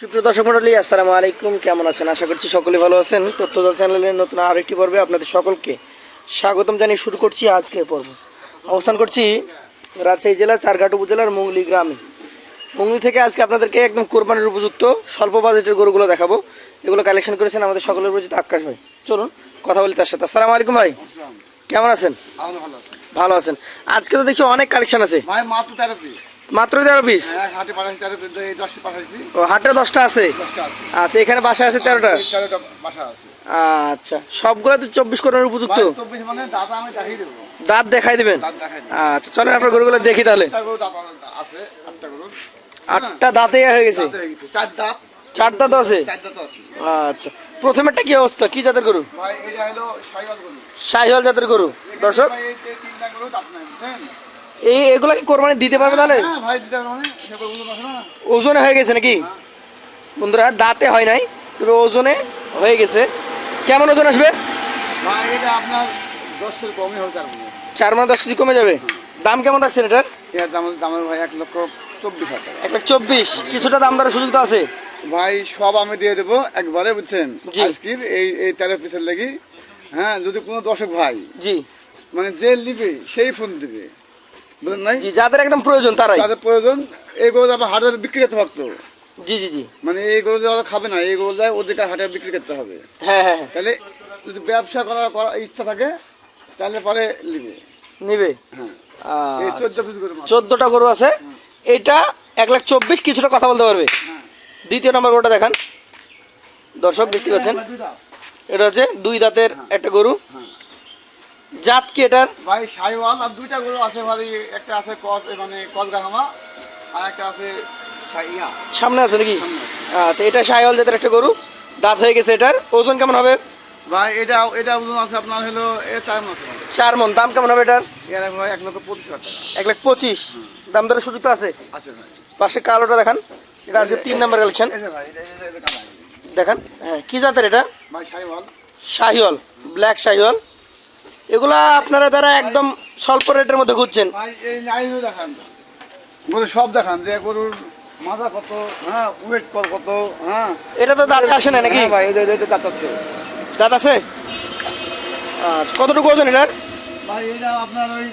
সুপ্রিয় দর্শক মন্ডলী আসসালামু আলাইকুম। কেমন আছেন? আশা করছি সকলে ভালো আছেন। তথ্যদল চ্যানেলের নতুন আরেকটি পর্বে আপনাদের সকলকে স্বাগতম জানিয়ে শুরু করছি আজকের পর্ব। অবস্থান করছি রাজশাহী জেলার চারঘাট উপজেলার মুংলি গ্রামে। মুঙ্গলি থেকে আজকে আপনাদেরকে একদম কোরবানির উপযুক্ত স্বল্প বাজেটের গরুগুলো দেখাবো। এগুলো কালেকশন করেছেন আমাদের সকলের পরিচিত আকাশ ভাই। চলুন কথা বলি তার সাথে। আসসালামু আলাইকুম ভাই। কেমন আছেন? ভালো আছেন। আজকে তো দেখছি অনেক কালেকশন আছে। ভাই মাত্র তেরো পিস মাত্র তেরো পিস হ্যাঁ পিস ও হাটে দশটা আছে? আচ্ছা এখানে বাসায় আছে তেরোটা? বাসা আচ্ছা সবগুলো তো চব্বিশ কোরবানির উপযুক্ত? মানে দাঁত দেখাই দিবেন? আচ্ছা চলেন আপনার গরুগুলো দেখি তাহলে। আটটা দাঁত হয়ে গেছে? চার দাঁত। আছে? আচ্ছা প্রথমেরটা কি অবস্থা? কি জাতের গরু? ভাই এটা হলো সাইওয়াল শাহিওয়াল জাতের গরু। দর্শক? এই এগুলা কি কোরবানি দিতে পারবে তাহলে? হ্যাঁ মানে। ওজনে হয়ে গেছে নাকি? হ্যাঁ। বন্ধুরা দাঁতে হয় নাই তবে ওজনে হয়ে গেছে। কেমন ওজন আসবে? ভাই এটা আপনার দশের কমই হবে চার মানে দশ কেজি কমে যাবে। দাম কেমন রাখছেন এটার? দাম দামের ভাই এক লক্ষ চব্বিশ হাজার টাকা। এক লাখ চব্বিশ। কিছুটা দাম দরের সুযোগ তো আছে। ভাই সব আমি দিয়ে দেবো একবারে বুঝছেন। আজকের এই এই তেরো পিসের লেগে হ্যাঁ যদি কোনো দর্শক ভাই জি। মানে যে নিবে সেই ফোন দিবে। বুঝলেন নাই? জি যাদের একদম প্রয়োজন তারাই। তাদের প্রয়োজন এই গরু আবার হাটের বিক্রি করতে পারতো। জি জি জি। মানে এই গরু যারা খাবে না এই গরু যায় ওদেরকে হাটে বিক্রি করতে হবে। হ্যাঁ হ্যাঁ হ্যাঁ। তাহলে যদি ব্যবসা করার করার ইচ্ছা থাকে তাহলে পরে নিবে। নিবে? হ্যাঁ। আচ্ছা। চোদ্দটা গরু আছে। এটা এক লাখ চব্বিশ কিছুটা কথা বলতে পারবে? হ্যাঁ। দ্বিতীয় নম্বর গরুটা দেখান। দর্শক দেখতে পাচ্ছেন। এটা হচ্ছে দুই দাঁতের একটা গরু। হ্যাঁ। জাত কি এটার ভাই সাইওয়াল আর দুইটা গরু আছে ভাই একটা আছে কস মানে কসগাহামা আর একটা আছে সাইয়া সামনে আছে নাকি আচ্ছা এটা সাইওয়াল জাতের একটা গরু দাঁত হয়ে গেছে এটার ওজন কেমন হবে ভাই এটা এটা ওজন আছে আপনার হলো এ চার মাস চার মন দাম কেমন হবে এটার এর ভাই এক লক্ষ পঁচিশ টাকা এক লাখ পঁচিশ দাম দরের সুযোগ তো আছে আছে ভাই পাশে কালোটা দেখান এটা আছে তিন নাম্বার কালেকশন। দেখান হ্যাঁ কি জাতের এটা ভাই সাইওয়াল শাহিওয়াল ব্ল্যাক শাহিওয়াল এগুলা আপনারা তারা একদম স্বল্প রেটের মধ্যে খুঁজছেন। ভাই এই নাইনও দেখান। গরু সব দেখান যে গরুর মাথা কত হ্যাঁ ওয়েট কত হ্যাঁ। এটা তো দাঁত আসে না নাকি? হ্যাঁ ভাই এটা এটা দাঁত আছে। দাঁত আছে? আচ্ছা কতটুকু ওজন এটার? ভাই এটা আপনার ওই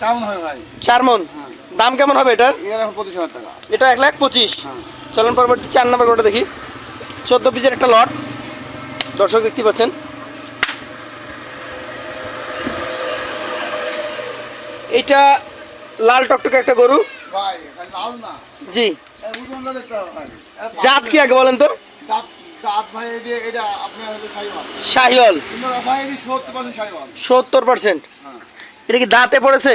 কেমন হয় ভাই। চার মন। হ্যাঁ। দাম কেমন হবে এটার? পঁচিশ হাজার টাকা। এটা এক লাখ পঁচিশ। হ্যাঁ। চলুন পরবর্তী চার নম্বর গোটা দেখি। চোদ্দ পিসের একটা লট দর্শক দেখতে পাচ্ছেন। এইটা লাল টকটকে একটা গরু। ভাই ভাই লাল না। জি। জাত কি আগে বলেন তো? এটা শাহিওয়াল এটি সত্তর পার্সেন্ট হ্যাঁ। এটা কি দাঁতে পড়েছে?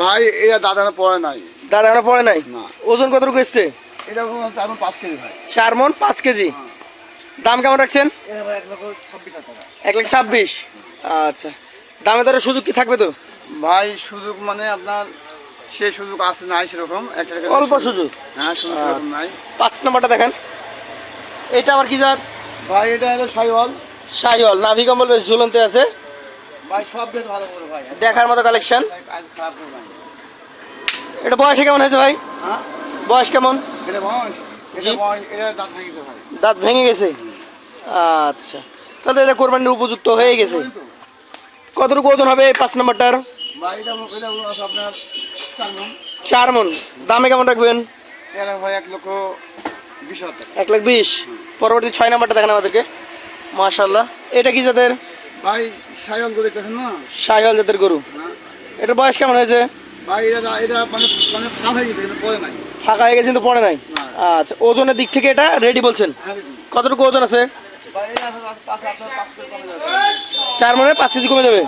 ভাই এটা পড়ে নাই। পড়ে নাই? ওজন কতটুকু এসছে? এটা এখন পাঁচ কেজি চার মন পাঁচ কেজি। হ্যাঁ। দাম কেমন রাখছেন? এক লাখ ছাব্বিশ। আচ্ছা। দামে দরের সুযোগ কি থাকবে তো? ভাই সুযোগ মানে আপনার সে সুযোগ আছে নাই সেরকম। একটা অল্প সুযোগ। হ্যাঁ সুযোগ সেরকম নাই। পাঁচ নম্বরটা দেখেন। এটা আবার কি জাত? ভাই এটা হলো সাইওয়াল। শাহিওয়াল নাভি কম্বল বেশ ঝুলন্তে আছে। ভাই সব বেশ ভালো করে ভাই। দেখার মতো কালেকশন এটা বয়সে কেমন হয়েছে ভাই? হ্যাঁ? বয়স কেমন? এটা বয়স? দাঁত ভেঙে গেছে দাঁত ভেঙে গেছে? আচ্ছা। তাহলে এটা কোরবানির উপযুক্ত হয়ে গেছে। কতটুকু ওজন হবে এই পাঁচ নম্বরটার? ভাই এটা এটা আছে আপনার চার মন চার মন দামে কেমন রাখবেন? এটা ভাই এক লক্ষ বিশ হাজার এক লাখ বিশ। পরবর্তী ছয় নম্বরটা দেখেন আমাদেরকে। মাশাল্লাহ এটা কি জাতের? ভাই না? শাহিওয়াল জাতের গরু। বয়স কেমন হয়েছে? ভাই এটা এটা মানে মানে ফাঁক হয়ে গেছে কিন্তু পরে নাই। ফাঁকা হয়ে গেছে কিন্তু পড়ে নাই? আচ্ছা ওজনের দিক থেকে এটা রেডি বলছেন? হ্যাঁ কতটুকু ওজন আছে? চার মনে পাঁচ কেজি কমে যাবে।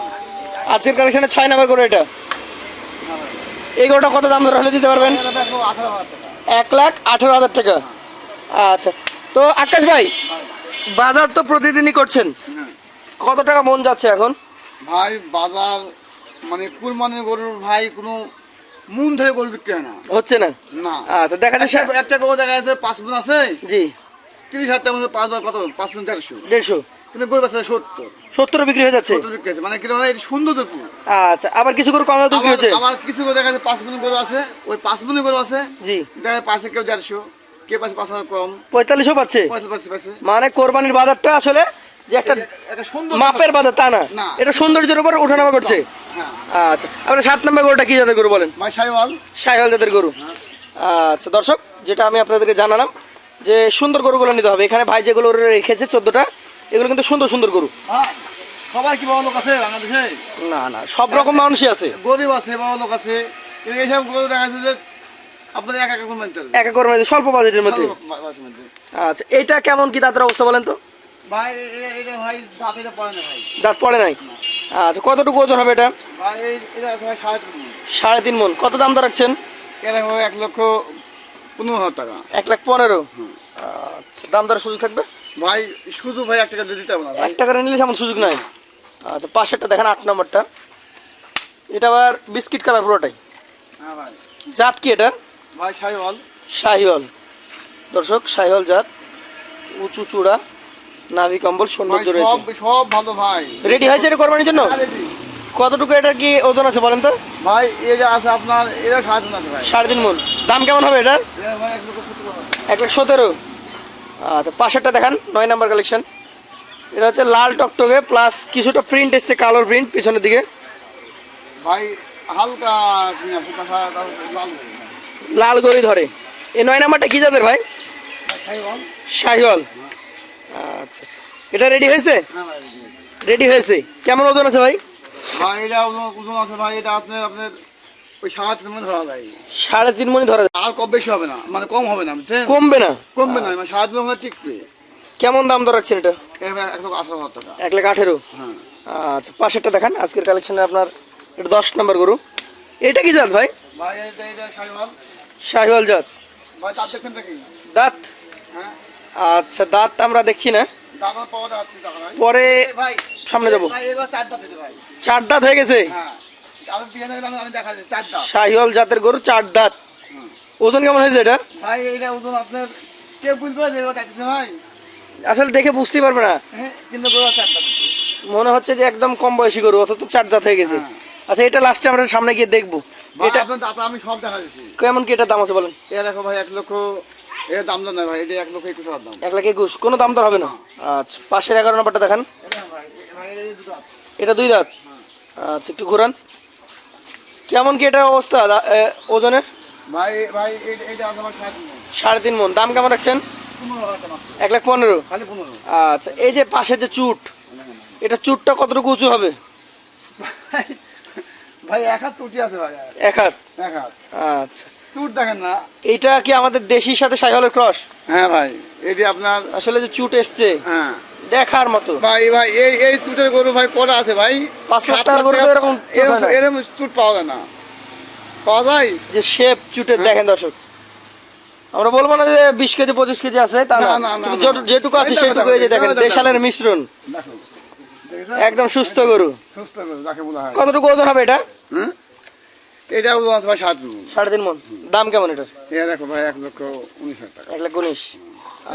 আজকের কালেকশনে ছয় নাম্বার করে এটা। এই গরুটা কত দাম ধরে হলে দিতে পারবেন? এক লাখ আঠেরো হাজার টাকা। আচ্ছা। তো আকাশ ভাই বাজার তো প্রতিদিনই করছেন। কত টাকা মন যাচ্ছে এখন? ভাই বাজার মানে কুরবানির গরুর ভাই কোনো মন ধরে গরু বিক্রি হয় না। হচ্ছে না? না। আচ্ছা দেখা যাচ্ছে একটা গরু দেখা যাচ্ছে পাঁচ মন আছে। জি। তিরিশ হাজার মধ্যে পাঁচ বার কত পাঁচ মন দেড়শো। দেড়শো। কিন্তু গরু বেচা সত্তর। সত্তর বিক্রি হয়ে যাচ্ছে? সত্তর বিক্রি আছে মানে কীরকম এটা সুন্দর তো আচ্ছা আবার কিছু করে কমে বিক্রি হচ্ছে? আমার কিছু গরু দেখা যাচ্ছে পাঁচ মন গরু আছে। ওই পাঁচ মন গরু আছে। জি। দেখা পাশে কেউ দেড়শো কে পাচ্ছে পাঁচ হাজার কম। পঁয়তাল্লিশও পাচ্ছে? পয়সা পাচ্ছে পাচ্ছে। মানে কোরবানির বাজারটা আসলে যে একটা মাপের বাজার তা না। এটা সৌন্দর্যের উপর ওঠানামা করছে? হ্যাঁ। আচ্ছা আপনার সাত নম্বর গরুটা কি জাতের গরু বলেন? সাইওয়াল সাইহল জাতের গরু। আচ্ছা দর্শক যেটা আমি আপনাদেরকে জানালাম যে সুন্দর গরুগুলো নিতে হবে। এখানে ভাই যেগুলো রেখেছে চোদ্দটা এগুলো কিন্তু সুন্দর সুন্দর গরু। হ্যাঁ সবাই কি বড় লোক আছে বাংলাদেশে? না না সব রকম মানুষই আছে। গরিব আছে বড় লোক আছে এইসব গরু দেখা যাচ্ছে যে এক স্বল্প বাজেটের মধ্যে। আচ্ছা এটা কেমন কি দাঁতের অবস্থা বলেন তো? ভাই এটা ভাই দাঁতে পড়ে না ভাই। দাঁত পড়ে নাই? আচ্ছা কতটুকু ওজন হবে এটা? সাড়ে তিন মন। কত দাম এক লক্ষ পনেরো হাজার টাকা। এক লাখ পনেরো? দাম দরের সুযোগ থাকবে? ভাই শুধু ভাই এক টাকা দিয়ে দিতে হবে না এক টাকা নিলে তেমন সুযোগ নাই। আচ্ছা পাশেরটা দেখেন আট নম্বরটা। এটা আবার বিস্কিট কালার পুরোটাই? হ্যাঁ ভাই। জাত কি এটা? ভাই সাইওয়াল শাহিওয়াল। দর্শক শাহিওয়াল জাত। উঁচু চূড়া নাভি কম্বল সৌন্দর্য সব রয়েছে সব ভালো ভাই। রেডি হয়েছে এটা কোরবানির জন্য? হ্যাঁ, কতটুকু এটা কি ওজন আছে বলেন তো? ভাই এটা আছে আপনার এটা সাড়ে তিন আছে ভাই সাড়ে তিন মন দাম কেমন হবে এটার। এক লাখ সতেরো। আচ্ছা পাশেরটা দেখান নয় নাম্বার কালেকশন এটা হচ্ছে লাল টকটকে প্লাস কিছুটা প্রিন্ট এসছে কালোর প্রিন্ট পিছনের দিকে। ভাই হালকা লাল গড়ি ধরে। এই নয় নাম্বারটা কি যাদের ভাই? শাহিওয়াল। আচ্ছা আচ্ছা। এটা রেডি হয়েছে? হ্যাঁ। রেডি হয়েছে। কেমন ওজন আছে ভাই? ভাই এটা ওজন আছে ভাই এটা আপনার আপনার ওই সাড়ে তিন মণ ধরা যায়। সাড়ে তিন মনি ধরা যায়। আর কম বেশি হবে না মানে কম হবে না কমবে না? কমবে না মানে সাড়ে তিন মণ টিকবে। কেমন দাম দর রাখছেন এটা একশো আঠারো হাজার টাকা। এক লাখ আঠেরো? হ্যাঁ। আচ্ছা পাশেরটা দেখান আজকের কালেকশনে আপনার এটা দশ নম্বর গরু। এটা কি জাত ভাই? শাহিওয়াল। জাত। দাঁত হ্যাঁ। আচ্ছা দাঁত আমরা দেখছি না। পরে ভাই সামনে যাব। চার দাঁত ভাই। চার দাঁত হয়ে গেছে? হ্যাঁ শাহিওয়াল জাতের গরু চার দাঁত। ওজন কেমন হয়েছে এটা? ভাই এইটা ওজন আপনার কেউ বুঝবে যে ভাই। আসলে দেখে বুঝতেই পারবে না। হ্যাঁ কিন্তু গরু চার দাঁত। মনে হচ্ছে যে একদম কম বয়সী গরু অত তো চার দাঁত হয়ে গেছে। হ্যাঁ। আচ্ছা এটা লাস্টে আমরা সামনে গিয়ে দেখব। এটা আপনার দাঁত আমি সব দেখা কেমন কি এটার দাম আছে বলেন? এ দেখো ভাই এক লক্ষ দাম দাম ভাই এটা এক লক্ষ একুশ হাজার দাম। এক লাখ একুশ কোনো দাম হবে না। আচ্ছা পাশের এগারো নম্বরটা দেখান। এটা। এটা দুই দাঁত? হ্যাঁ। আচ্ছা একটু ঘোরান। কেমন কি এটার অবস্থা? ওজনের? ভাই ভাই এইটা সাড়ে তিন মন। দাম কেমন রাখছেন। এক লাখ পনেরো? আচ্ছা এই যে পাশে যে চুট এটা চুটটা কতটুকু উঁচু হবে? ভাই এক হাত চুটি আছে ভাই। এক হাত? এক হাত। আচ্ছা। চুট দেখেন না। এইটা কি আমাদের দেশির সাথে সাইহলের ক্রস হ্যাঁ ভাই এটি আপনার আসলে যে চুট এসছে। হ্যাঁ। দেখার মতো। ভাই ভাই এই এই চুটের গরু ভাই কটা আছে ভাই? পাঁচ লাখ টাকার গরু এরকম এরকম। চুট পাওয়া যায় না। পাওয়া যায়? যে শেপ চুটের দেখেন দর্শক। আমরা বলব না যে বিশ কেজি পঁচিশ কেজি আছে তা না। যেটুকু আছে সেটুকু এই যে দেখেন দেশালের মিশ্রণ। একদম সুস্থ গরু। সুস্থ গরু যাকে বলা হয়। কতটুকু ওজন হবে এটা? হ্যাঁ এটা ওজন আছে ভাই সাত সাড়ে তিন মন। দাম কেমন এটার? দেখো ভাই এক লক্ষ উনিশ হাজার টাকা। এক লাখ উনিশ।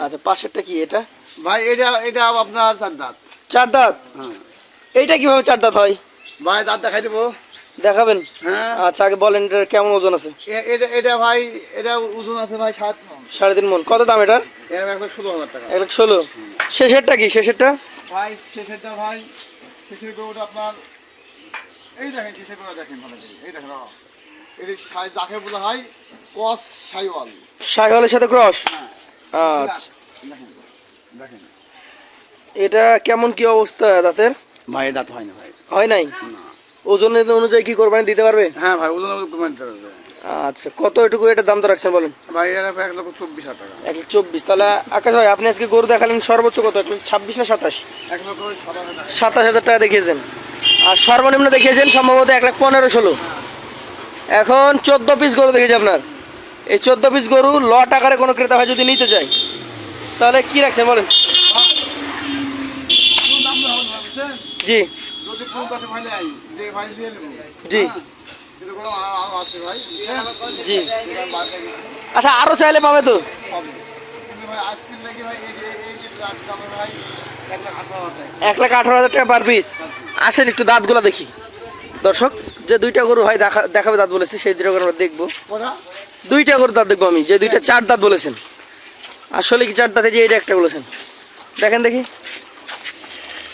আচ্ছা পাশেরটা কি এটা? ভাই এটা এটা আপনার চার দাঁত চার দাঁত হ্যাঁ। এইটা কীভাবে চার দাঁত হয়? ভাই দাঁত দেখাই দেবো। দেখাবেন? হ্যাঁ। আচ্ছা আগে বলেন এটার কেমন ওজন আছে? এটা এটা ভাই এটা ওজন আছে ভাই সাত সাড়ে তিন মন। কত দাম এটার? ষোলো হাজার টাকা। এক ষোলো। শেষেরটা কি? শেষেরটা? ভাই শেষেরটা ভাই শেষের গরুটা আপনার এই দেখেন শেষের গরুটা দেখেন ভালো এই দেখেন। এটি যাকে বলা হয় কস সাইওয়াল। সাইহলের সাথে ক্রস? হ্যাঁ। আচ্ছা। এটা কেমন কি অবস্থা দাঁতের? ভাই দাঁত হয় না ভাই। হয় নাই? ওজনের অনুযায়ী কি কোরবানি দিতে পারবে? হ্যাঁ ভাই ওজন কমে দিতে পারবে। আচ্ছা কত এটুকু এটার দাম তো রাখছেন বলেন? ভাই এর এক লক্ষ চব্বিশ হাজার টাকা। এক লাখ চব্বিশ। তাহলে আকাশ ভাই আপনি আজকে গরু দেখালেন সর্বোচ্চ কত? এক লাখ ছাব্বিশ না সাতাশ? এক লক্ষ সাতাশ হাজার টাকা। দেখিয়েছেন। আর সর্বনিম্ন দেখিয়েছেন সম্ভবত এক লাখ পনেরো ষোলো। এখন চোদ্দ পিস গরু দেখেছি আপনার। এই চোদ্দ পিস গরু লট আকারে কোনো ক্রেতা ভাই যদি নিতে চাই তাহলে কি রাখছেন বলেন? জি জি। আরও আরও? জি। আচ্ছা আরও চাইলে পাবে তো এক লাখ আঠারো হাজার টাকা। পার পিস আসেন একটু দাঁতগুলো দেখি দর্শক, যে দুইটা গরু হয় দেখা দেখাবে দাঁত বলেছে, সেই গরু আমরা দেখব দুইটা করে দাঁত দেখব আমি যে দুইটা চার দাঁত বলেছেন। আসলে কি চার দাঁতে যে এইটা একটা বলেছেন? দেখেন দেখি।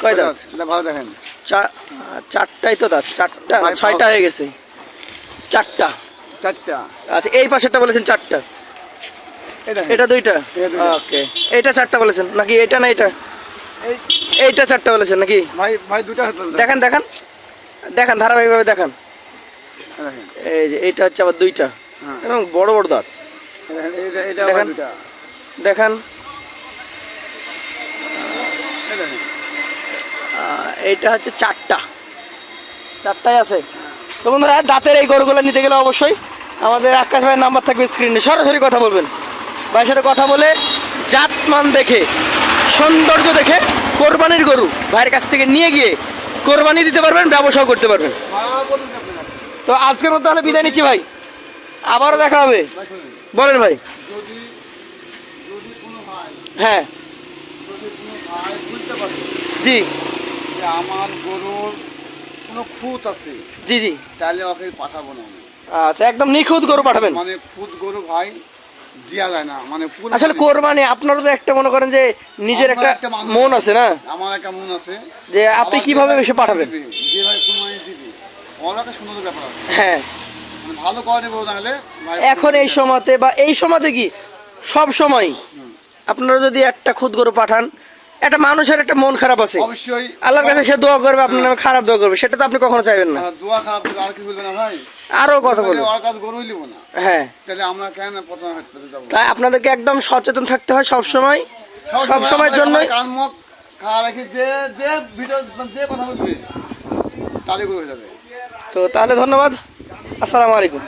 কয় দাঁত? এটা ভালো দেখেন। চারটাই তো দাঁত চারটা ছয়টা হয়ে গেছে। চারটা। চারটা। আচ্ছা এই পাশেরটা বলেছেন চারটা। এটা দুইটা? এটা দুইটা। ওকে। এইটা চারটা বলেছেন নাকি এটা না এটা? এইটা চারটা বলেছেন নাকি? ভাই ভাই দুটা দেখেন দেখেন। দেখান ধারাবাহিকভাবে দেখান। এই যে এইটা হচ্ছে আবার দুইটা। হ্যাঁ এবং বড় বড় দাঁত। দেখেন এটা দেখেন। এইটা হচ্ছে চারটা। চারটাই আছে। তো বন্ধুরা দাঁতের এই গরুগুলো নিতে গেলে অবশ্যই আমাদের আকাশ ভাইয়ের নাম্বার থাকবে স্ক্রিনে সরাসরি কথা বলবেন। ভাইয়ের সাথে কথা বলে জাতমান দেখে সৌন্দর্য দেখে কোরবানির গরু ভাইয়ের কাছ থেকে নিয়ে গিয়ে কোরবানি দিতে পারবেন ব্যবসাও করতে পারবেন। হ্যাঁ তো আজকের মতো তাহলে বিদায় নিচ্ছি ভাই। আবারও দেখা হবে। বলেন ভাই। যদি যদি ভাই হ্যাঁ। জি। আমার গরুর কোনো খুঁত আছে জি জি। তাহলে ওকে পাঠাবো না আচ্ছা একদম নিখুঁত গরু পাঠাবেন। মানে খুঁত গরু ভাই যায় না মানে আসলে কোরবানি আপনারও তো একটা মনে করেন যে নিজের একটা মন আছে না? আমার একটা মন আছে। যে আপনি কীভাবে বেশি পাঠাবেন? কুরবানি দিবে সুন্দর ব্যাপার হ্যাঁ। ভালো তাহলে? এখন এই সময়তে বা এই সময়তে কি? সব সময়? আপনারা যদি একটা খুদ গরু পাঠান একটা মানুষের একটা মন খারাপ আছে। অবশ্যই। আল্লাহর কাছে সে দোয়া করবে আপনার নামে খারাপ দোয়া করবে সেটা তো আপনি কখনো চাইবেন না। দোয়া খারাপ আর কি বলবে না ভাই? আরও কথা বলুন। ওর কাজ গরুই লিবো না। হ্যাঁ। তাহলে আমরা কেন প্রথমে হাত তাই আপনাদেরকে একদম সচেতন থাকতে হয় সব সময়। সব সময়ের জন্যই। কান খা রাখি যে যে ভিডিও যে কথা বলবে তারই গরু হয়ে যাবে। তো তাহলে ধন্যবাদ। আসসালামু আলাইকুম।